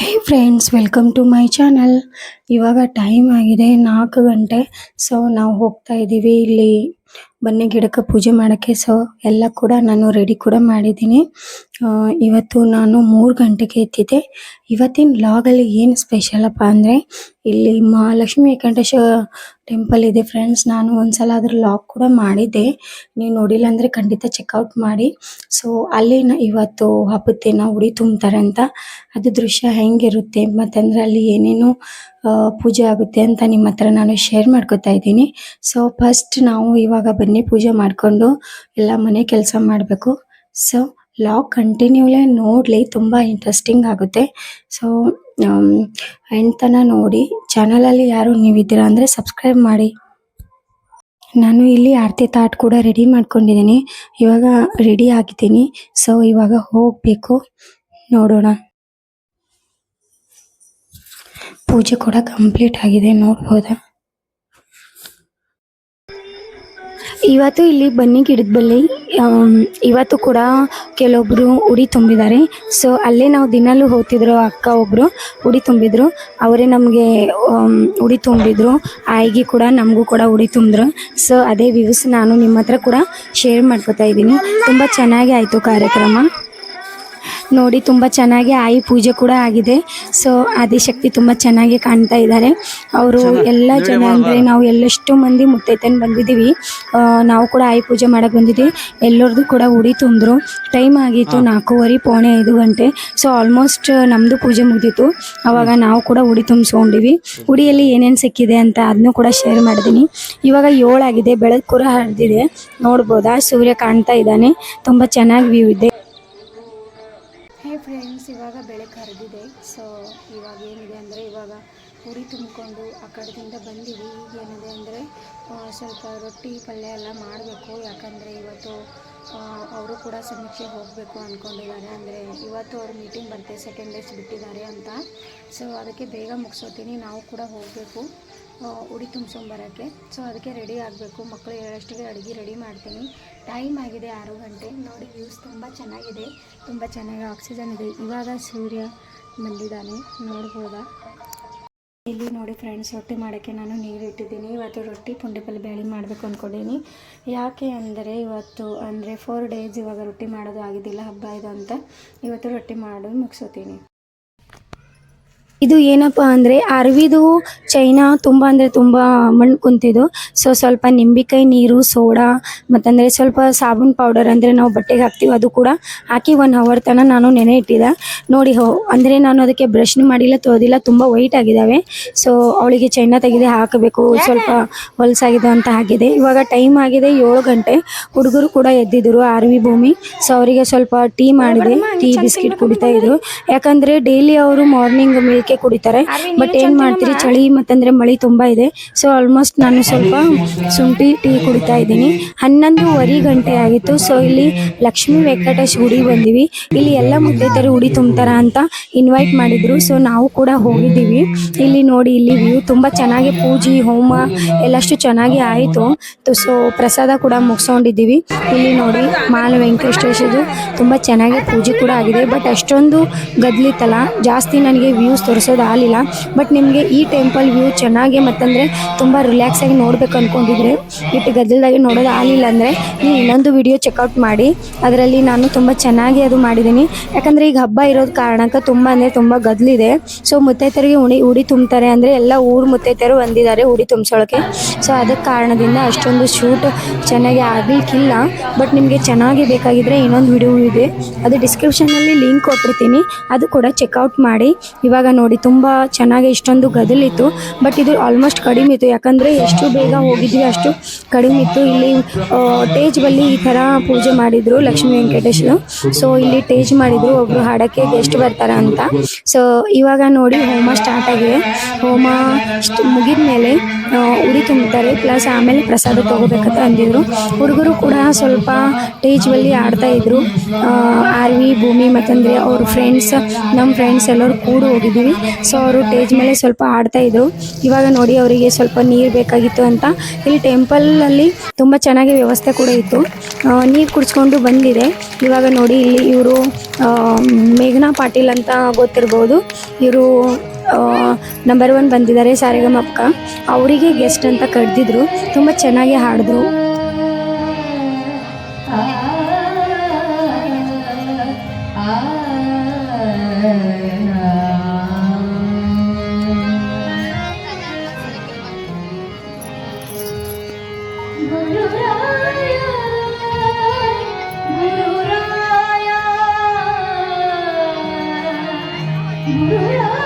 Hey friends, welcome to my channel. ಇವಾಗ time ಆಗಿದೆ ನಾಲ್ಕು ಗಂಟೆ, ಸೊ ನಾವು ಹೋಗ್ತಾ ಇದ್ದೀವಿ ಇಲ್ಲಿ. ಬನ್ನಿ ಗಿಡಕ್ಕೆ ಪೂಜೆ ಮಾಡೋಕ್ಕೆ. ಸೊ ಎಲ್ಲ ಕೂಡ ನಾನು ರೆಡಿ ಕೂಡ ಮಾಡಿದ್ದೀನಿ. ಇವತ್ತು ನಾನು ಮೂರು ಗಂಟೆಗೆ ಎತ್ತಿದ್ದೆ ಇವತ್ತಿನ ಲಾಗಲ್ಲಿ ಏನು ಸ್ಪೆಷಲ್ ಅಪ್ಪ ಅಂದರೆ, ಇಲ್ಲಿ ಮಹಾಲಕ್ಷ್ಮಿ ವೆಂಕಟೇಶ ಟೆಂಪಲ್ ಇದೆ ಫ್ರೆಂಡ್ಸ್ ನಾನು ಒಂದ್ಸಲ ಅದ್ರ ಲಾಗ್ ಕೂಡ ಮಾಡಿದ್ದೆ. ನೀವು ನೋಡಿಲ್ಲ ಅಂದರೆ ಖಂಡಿತ ಚೆಕ್ಔಟ್ ಮಾಡಿ. ಸೊ ಅಲ್ಲಿ ಇವತ್ತು ಹಬ್ಬದ ದಿನ ಉಡಿ ತುಂಬ್ತಾರೆ ಅಂತ. ಅದು ದೃಶ್ಯ ಹೆಂಗಿರುತ್ತೆ, ಮತ್ತಂದ್ರೆ ಅಲ್ಲಿ ಏನೇನು ಪೂಜೆ ಆಗುತ್ತೆ ಅಂತ ನಿಮ್ಮ ನಾನು ಶೇರ್ ಮಾಡ್ಕೋತಾ ಇದ್ದೀನಿ. ಸೊ ಫಸ್ಟ್ ನಾವು ಇವಾಗ ಪೂಜೆ ಮಾಡ್ಕೊಂಡು ಎಲ್ಲ ಮನೆ ಕೆಲಸ ಮಾಡಬೇಕು. ಸೊ ಲಾಗ್ ಕಂಟಿನ್ಯೂಲೇ ನೋಡಲಿ, ತುಂಬ ಇಂಟ್ರೆಸ್ಟಿಂಗ್ ಆಗುತ್ತೆ. ಸೊ ಎಂತನ ತನಕ ನೋಡಿ ಚಾನಲಲ್ಲಿ ಯಾರು ನೀವಿದ್ದೀರಾ ಅಂದರೆ ಸಬ್ಸ್ಕ್ರೈಬ್ ಮಾಡಿ. ನಾನು ಇಲ್ಲಿ ಆರತಿ ತಾಟ್ ಕೂಡ ರೆಡಿ ಮಾಡ್ಕೊಂಡಿದ್ದೀನಿ. ಇವಾಗ ರೆಡಿ ಆಗಿದ್ದೀನಿ. ಸೊ ಇವಾಗ ಹೋಗಬೇಕು. ನೋಡೋಣ. ಪೂಜೆ ಕೂಡ ಕಂಪ್ಲೀಟ್ ಆಗಿದೆ, ನೋಡ್ಬೋದಾ? ಇವತ್ತು ಇಲ್ಲಿ ಬನ್ನಿ ಗಿಡದ ಬಳಿ ಇವತ್ತು ಕೂಡ ಕೆಲವೊಬ್ರು ಉಡಿ ತುಂಬಿದ್ದಾರೆ. ಸೊ ಅಲ್ಲೇ ನಾವು ದಿನಲ್ಲೂ ಹೋಗ್ತಿದ್ರು ಅಕ್ಕ ಒಬ್ಬರು ಉಡಿ ತುಂಬಿದ್ರು. ಅವರೇ ನಮಗೆ ಉಡಿ ತುಂಬಿದ್ರು. ಆಯಿಗೆ ಕೂಡ ನಮಗೂ ಕೂಡ ಉಡಿ ತುಂಬಿದ್ರು. ಸೊ ಅದೇ ವ್ಯೂಸ್ ನಾನು ನಿಮ್ಮ ಹತ್ರ ಕೂಡ ಶೇರ್ ಮಾಡ್ಕೋತಾ ಇದ್ದೀನಿ. ತುಂಬ ಚೆನ್ನಾಗಿ ಆಯಿತು ಕಾರ್ಯಕ್ರಮ. ನೋಡಿ ತುಂಬ ಚೆನ್ನಾಗಿ ಆಯಿ ಪೂಜೆ ಕೂಡ ಆಗಿದೆ. ಸೊ ಆದಿಶಕ್ತಿ ತುಂಬ ಚೆನ್ನಾಗಿ ಕಾಣ್ತಾ ಇದ್ದಾರೆ. ಅವರು ಎಲ್ಲ ಜನ ಅಂದರೆ ನಾವು ಎಲ್ಲೆಷ್ಟು ಮಂದಿ ಮುತ್ತೈತನ ಬಂದಿದ್ದೀವಿ. ನಾವು ಕೂಡ ಆಯಿ ಪೂಜೆ ಮಾಡಕ್ಕೆ ಬಂದಿದ್ವಿ. ಎಲ್ಲರದು ಕೂಡ ಉಡಿ ತುಂದರು ಟೈಮ್ ಆಗಿತ್ತು ನಾಲ್ಕೂವರೆ ಪೌಣೆ ಐದು ಗಂಟೆ. ಸೊ ಆಲ್ಮೋಸ್ಟ್ ನಮ್ಮದು ಪೂಜೆ ಮುಗಿದಿತ್ತು. ಅವಾಗ ನಾವು ಕೂಡ ಉಡಿ ತುಂಬಿಸ್ಕೊಂಡಿವಿ. ಉಡಿಯಲ್ಲಿ ಏನೇನು ಸಿಕ್ಕಿದೆ ಅಂತ ಅದನ್ನು ಕೂಡ ಶೇರ್ ಮಾಡಿದ್ದೀನಿ ಇವಾಗ ಏಳಾಗಿದೆ ಬೆಳಕು ಕೂಡ ಹರಿದಿದೆ. ನೋಡ್ಬೋದಾ? ಸೂರ್ಯ ಕಾಣ್ತಾ ಇದ್ದಾನೆ. ತುಂಬ ಚೆನ್ನಾಗಿ ವ್ಯೂ ಇದೆ. ಹೇ ಫ್ರೆಂಡ್ಸ್ ಇವಾಗ ಬೆಳೆ ಕರೆದಿದೆ. ಸೊ ಇವಾಗ ಏನಿದೆ ಅಂದರೆ ಇವಾಗ ಪುರಿ ತುಂಬಿಕೊಂಡು ಆ ಕಡೆದಿಂದ ಬಂದೀವಿ. ಈಗ ಏನಿದೆ ಅಂದರೆ ಸ್ವಲ್ಪ ರೊಟ್ಟಿ ಪಲ್ಯ ಎಲ್ಲ ಮಾಡಬೇಕು. ಯಾಕಂದರೆ ಇವತ್ತು ಅವರು ಕೂಡ ಸಮೀಕ್ಷೆ ಹೋಗಬೇಕು ಅಂದ್ಕೊಂಡಿದ್ದಾರೆ ಅಂದರೆ ಇವತ್ತು ಅವ್ರ ಮೀಟಿಂಗ್ ಬರುತ್ತೆ ಸೆಕೆಂಡ್ ಡೇಸ್ ಬಿಟ್ಟಿದ್ದಾರೆ ಅಂತ. ಸೊ ಅದಕ್ಕೆ ಬೇಗ ಮುಗಿಸೋತೀನಿ. ನಾವು ಕೂಡ ಹೋಗಬೇಕು. ಉಡಿ ತುಂಬಿಸ್ಕೊಂಬರೋಕ್ಕೆ ಸೊ ಅದಕ್ಕೆ ರೆಡಿ ಆಗಬೇಕು. ಮಕ್ಕಳು ಹೇಳೋಷ್ಟಿಗೆ ಅಡುಗೆ ರೆಡಿ ಮಾಡ್ತೀನಿ. ಟೈಮ್ ಆಗಿದೆ ಆರು ಗಂಟೆ. ನೋಡಿ ವ್ಯೂಸ್ ತುಂಬ ಚೆನ್ನಾಗಿದೆ. ತುಂಬ ಚೆನ್ನಾಗಿ ಆಕ್ಸಿಜನ್ ಇದೆ. ಇವಾಗ ಸೂರ್ಯ ಬಂದಿದ್ದಾನೆ. ನೋಡ್ಬೋದಾ? ಇಲ್ಲಿ ನೋಡಿ ಫ್ರೆಂಡ್ಸ್ ರೊಟ್ಟಿ ಮಾಡೋಕ್ಕೆ ನಾನು ನೀರು ಇಟ್ಟಿದ್ದೀನಿ. ಇವತ್ತು ರೊಟ್ಟಿ ಪುಂಡಿಪಲ್ಲೆ ಬೇಳೆ ಮಾಡಬೇಕು ಅಂದ್ಕೊಂಡಿದ್ದೀನಿ ಯಾಕೆ ಅಂದರೆ ಇವತ್ತು ಅಂದರೆ ಫೋರ್ ಡೇಸ್ ಇವಾಗ ರೊಟ್ಟಿ ಮಾಡೋದು ಆಗಿದ್ದಿಲ್ಲ, ಹಬ್ಬ ಇದು ಅಂತ. ಇವತ್ತು ರೊಟ್ಟಿ ಮಾಡೋದು ಮುಗಿಸೋತೀನಿ ಇದು ಏನಪ್ಪ ಅಂದರೆ ಅರವಿದು ಚೈನಾ ತುಂಬ ಅಂದರೆ ತುಂಬ ಮಣ್ಣು ಕುಂತಿದ್ದು. ಸೊ ಸ್ವಲ್ಪ ನಿಂಬೆಕಾಯಿ ನೀರು, ಸೋಡಾ, ಮತ್ತಂದರೆ ಸ್ವಲ್ಪ ಸಾಬೂನ್ ಪೌಡರ್ ಅಂದರೆ ನಾವು ಬಟ್ಟೆಗೆ ಹಾಕ್ತೀವಿ. ಅದು ಕೂಡ ಹಾಕಿ ಒನ್ ಅವರ್ ತನಕ ನಾನು ನೆನೆ ಇಟ್ಟಿದ್ದೆ. ನೋಡಿ ಹೋ, ಅಂದರೆ ನಾನು ಅದಕ್ಕೆ ಬ್ರಷ್ನು ಮಾಡಿಲ್ಲ, ತೊಳೆದಿಲ್ಲ, ತುಂಬ ವೈಟ್ ಆಗಿದ್ದಾವೆ ಸೊ ಅವಳಿಗೆ ಚೈನಾ ತೆಗೆದು ಹಾಕಬೇಕು. ಸ್ವಲ್ಪ ಹೊಲಸಾಗಿದೆ ಅಂತ ಆಗಿದೆ ಇವಾಗ ಟೈಮ್ ಆಗಿದೆ ಏಳು ಗಂಟೆ. ಹುಡುಗರು ಕೂಡ ಎದ್ದಿದ್ರು ಅರವಿ ಭೂಮಿ. ಸೊ ಅವರಿಗೆ ಸ್ವಲ್ಪ ಟೀ ಮಾಡಿದೆ. ಟೀ ಬಿಸ್ಕಿಟ್ ಕುಡಿತಾ ಇದ್ರು. ಯಾಕಂದ್ರೆ ಡೈಲಿ ಅವರು ಮಾರ್ನಿಂಗ್ ಮಿಲ್ಕೆ ಕುಡಿತಾರೆ. ಬಟ್ ಏನ್ ಮಾಡ್ತೀರಿ? ಚಳಿ ಮತ್ತಂದ್ರೆ ಮಳಿ ತುಂಬಾ ಇದೆ. ಸೊ ಆಲ್ಮೋಸ್ಟ್ ನಾನು ಸ್ವಲ್ಪ ಶುಂಠಿ ಟೀ ಕುಡಿತಾ ಇದ್ದೀನಿ. ಹನ್ನೊಂದುವರೆ ಗಂಟೆ ಆಗಿತ್ತು. ಸೊ ಇಲ್ಲಿ ಲಕ್ಷ್ಮೀ ವೆಂಕಟೇಶ್ ಗುಡಿ ಬಂದಿವಿ. ಇಲ್ಲಿ ಎಲ್ಲ ಮುದ್ದೈತರು ಉಡಿ ತುಂಬ್ತಾರ ಅಂತ ಇನ್ವೈಟ್ ಮಾಡಿದ್ರು. ಸೊ ನಾವು ಕೂಡ ಹೋಗಿದ್ದೀವಿ. ಇಲ್ಲಿ ನೋಡಿ ಇಲ್ಲಿ ವ್ಯೂ ತುಂಬಾ ಚೆನ್ನಾಗಿ ಪೂಜೆ ಹೋಮ ಎಲ್ಲಷ್ಟು ಚೆನ್ನಾಗಿ ಆಯಿತು. ಸೊ ಪ್ರಸಾದ ಕೂಡ ಮುಗಿಸ್ಕೊಂಡಿದ್ದೀವಿ. ಇಲ್ಲಿ ನೋಡಿ ಮಾಲ ವೆಂಕಟೇಶದು ತುಂಬಾ ಚೆನ್ನಾಗಿ ಪೂಜೆ ಕೂಡ ಆಗಿದೆ. ಬಟ್ ಅಷ್ಟೊಂದು ಗದ್ಲಿತ್ತಲ್ಲ. ಜಾಸ್ತಿ ನನಗೆ ವ್ಯೂಸ್ ತೋರಿಸೋದು ಆಗಲಿಲ್ಲ. ಬಟ್ ನಿಮಗೆ ಈ ಟೆಂಪಲ್ ವ್ಯೂ ಚೆನ್ನಾಗಿ ಮತ್ತಂದರೆ ತುಂಬ ರಿಲ್ಯಾಕ್ಸ್ ಆಗಿ ನೋಡ್ಬೇಕು ಅಂದ್ಕೊಂಡಿದ್ರೆ ಇಟ್ಟು ಗದ್ದಲದಾಗೆ ನೋಡೋದು ಆಗಲಿಲ್ಲ ಅಂದರೆ ನೀವು ಇನ್ನೊಂದು ವಿಡಿಯೋ ಚೆಕ್ಔಟ್ ಮಾಡಿ. ಅದರಲ್ಲಿ ನಾನು ತುಂಬ ಚೆನ್ನಾಗಿ ಅದು ಮಾಡಿದ್ದೀನಿ ಯಾಕಂದರೆ ಈಗ ಹಬ್ಬ ಇರೋದು ಕಾರಣಕ್ಕೆ ತುಂಬ ಅಂದರೆ ತುಂಬ ಗದ್ದಲಿದೆ. ಸೊ ಮುತ್ತೈತರಿಗೆ ಉಣಿ, ಉಡಿ ತುಂಬ್ತಾರೆ ಅಂದರೆ ಎಲ್ಲ ಊರು ಮುತ್ತೈತರು ಬಂದಿದ್ದಾರೆ ಉಡಿ ತುಂಬಿಸೋಳಕ್ಕೆ. ಸೊ ಅದಕ್ಕೆ ಕಾರಣದಿಂದ ಅಷ್ಟೊಂದು ಶೂಟ್ ಚೆನ್ನಾಗಿ ಆಗಲಿಕ್ಕಿಲ್ಲ. ಬಟ್ ನಿಮಗೆ ಚೆನ್ನಾಗಿ ಬೇಕಾಗಿದ್ರೆ ಇನ್ನೊಂದು ವಿಡಿಯೋ ಇದೆ. ಅದು ಡಿಸ್ಕ್ರಿಪ್ಷನಲ್ಲಿ ಲಿಂಕ್ ಕೊಟ್ಟಿರ್ತೀನಿ. ಅದು ಕೂಡ ಚೆಕ್ಔಟ್ ಮಾಡಿ. ಇವಾಗ ನೋಡಿ ತುಂಬ ಚೆನ್ನಾಗಿ ಇಷ್ಟೊಂದು ಗದಲಿತ್ತು ಬಟ್ ಇದು ಆಲ್ಮೋಸ್ಟ್ ಕಡಿಮೆ ಇತ್ತು. ಯಾಕಂದರೆ ಎಷ್ಟು ಬೇಗ ಹೋಗಿದ್ವಿ ಅಷ್ಟು ಕಡಿಮೆ ಇತ್ತು. ಇಲ್ಲಿ ಟೇಜ್ ಬಲ್ಲಿ ಈ ಥರ ಪೂಜೆ ಮಾಡಿದರು ಲಕ್ಷ್ಮೀ ವೆಂಕಟೇಶ್ರು. ಸೊ ಇಲ್ಲಿ ಟೇಜ್ ಮಾಡಿದರು ಒಬ್ಬರು ಹಾಡಕ್ಕೆ ಗೆಸ್ಟ್ ಬರ್ತಾರೆ ಅಂತ. ಸೊ ಇವಾಗ ನೋಡಿ ಹೋಮ ಸ್ಟಾರ್ಟ್ ಆಗಿದೆ. ಹೋಮ ಮುಗಿದ ಮೇಲೆ ಉರಿ ತುಂಬುತ್ತಾರೆ ಪ್ಲಸ್ ಆಮೇಲೆ ಪ್ರಸಾದ ತಗೋಬೇಕಂತ ಅಂದಿದ್ರು. ಹುಡುಗರು ಕೂಡ ಸ್ವಲ್ಪ ಟೇಜ್ ಬಲ್ಲಿ ಆಡ್ತಾ ಇದ್ರು. ಆರ್ವಿ ಭೂಮಿ ಮತ್ತಂದ್ರೆ ಅವ್ರ ಫ್ರೆಂಡ್ಸ್ ನಮ್ಮ ಫ್ರೆಂಡ್ಸ್ ಎಲ್ಲರೂ ಕೂಡ ಹೋಗಿದ್ದೀವಿ ಮಾಡಿದ್ವಿ ಸೊ ಅವರು ಟೇಜ್ ಮೇಲೆ ಸ್ವಲ್ಪ ಆಡ್ತಾ ಇದ್ರು. ಇವಾಗ ನೋಡಿ ಅವರಿಗೆ ಸ್ವಲ್ಪ ನೀರು ಬೇಕಾಗಿತ್ತು ಅಂತ. ಇಲ್ಲಿ ಟೆಂಪಲ್ ಅಲ್ಲಿ ತುಂಬ ಚೆನ್ನಾಗಿ ವ್ಯವಸ್ಥೆ ಕೂಡ ಇತ್ತು. ನೀರು ಕುಡಿಸ್ಕೊಂಡು ಬಂದಿದೆ. ಇವಾಗ ನೋಡಿ ಇಲ್ಲಿ ಇವರು ಮೇಘನಾ ಪಾಟೀಲ್ ಅಂತ ಗೊತ್ತಿರ್ಬೋದು. ಇವರು ನಂಬರ್ ಒನ್ ಬಂದಿದ್ದಾರೆ ಸಾರೆಗಮಪ್ಪ ಅವರಿಗೆ ಗೆಸ್ಟ್ ಅಂತ ಕರೆದಿದ್ರು. ತುಂಬ ಚೆನ್ನಾಗಿ ಹಾಡಿದ್ರು. Hallelujah.